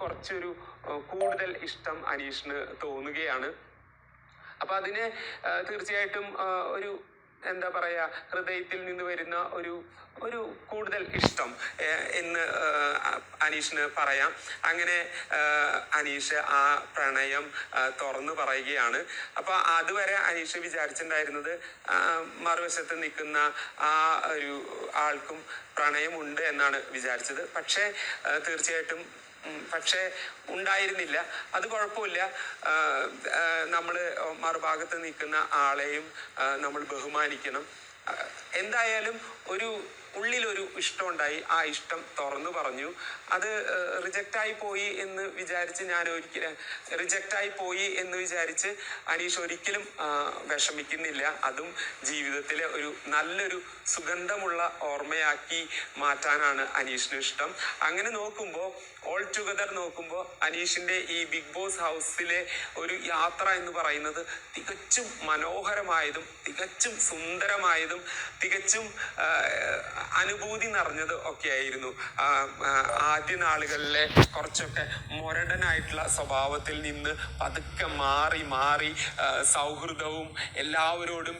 കുറച്ചൊരു കൂടുതൽ ഇഷ്ടം അനീഷിന് തോന്നുകയാണ്. അപ്പൊ അതിന് തീർച്ചയായിട്ടും ഒരു എന്താ പറയാ ഹൃദയത്തിൽ നിന്ന് വരുന്ന ഒരു ഒരു കൂടുതൽ ഇഷ്ടം എന്ന് അനീഷിന് പറയാം. അങ്ങനെ അനീഷ് ആ പ്രണയം തുറന്നു പറയുകയാണ്. അപ്പൊ അതുവരെ അനീഷ് വിചാരിച്ചിട്ടുണ്ടായിരുന്നത് മറുവശത്ത് നിൽക്കുന്ന ആ ഒരു ആൾക്കും പ്രണയമുണ്ട് എന്നാണ് വിചാരിച്ചത്. പക്ഷേ തീർച്ചയായിട്ടും പക്ഷേ ഉണ്ടായിരുന്നില്ല. അത് കുഴപ്പമില്ല. നമ്മൾ മറുഭാഗത്ത് നിൽക്കുന്ന ആളെയും നമ്മൾ ബഹുമാനിക്കണം. എന്തായാലും ഒരു ഉള്ളിലൊരു ഇഷ്ടം ഉണ്ടായി ആ ഇഷ്ടം തുറന്നു പറഞ്ഞു. അത് റിജക്റ്റായി പോയി എന്ന് വിചാരിച്ച് ഞാൻ ഒരിക്കലും റിജക്റ്റായി പോയി എന്ന് വിചാരിച്ച് അനീഷ് ഒരിക്കലും വിഷമിക്കുന്നില്ല. അതും ജീവിതത്തിലെ ഒരു നല്ലൊരു സുഗന്ധമുള്ള ഓർമ്മയാക്കി മാറ്റാനാണ് അനീഷിന് ഇഷ്ടം. അങ്ങനെ നോക്കുമ്പോൾ ടുഗദർ നോക്കുമ്പോൾ അനീഷിന്റെ ഈ ബിഗ് ബോസ് ഹൗസിലെ ഒരു യാത്ര എന്ന് പറയുന്നത് തികച്ചും മനോഹരമായതും തികച്ചും സുന്ദരമായതും തികച്ചും അനുഭൂതി നിറഞ്ഞത് ഒക്കെ ആയിരുന്നു ആദ്യ നാളുകളിലെ കുറച്ചൊക്കെ മൊരടനായിട്ടുള്ള സ്വഭാവത്തിൽ നിന്ന് പതുക്കെ മാറി മാറി സൗഹൃദവും എല്ലാവരോടും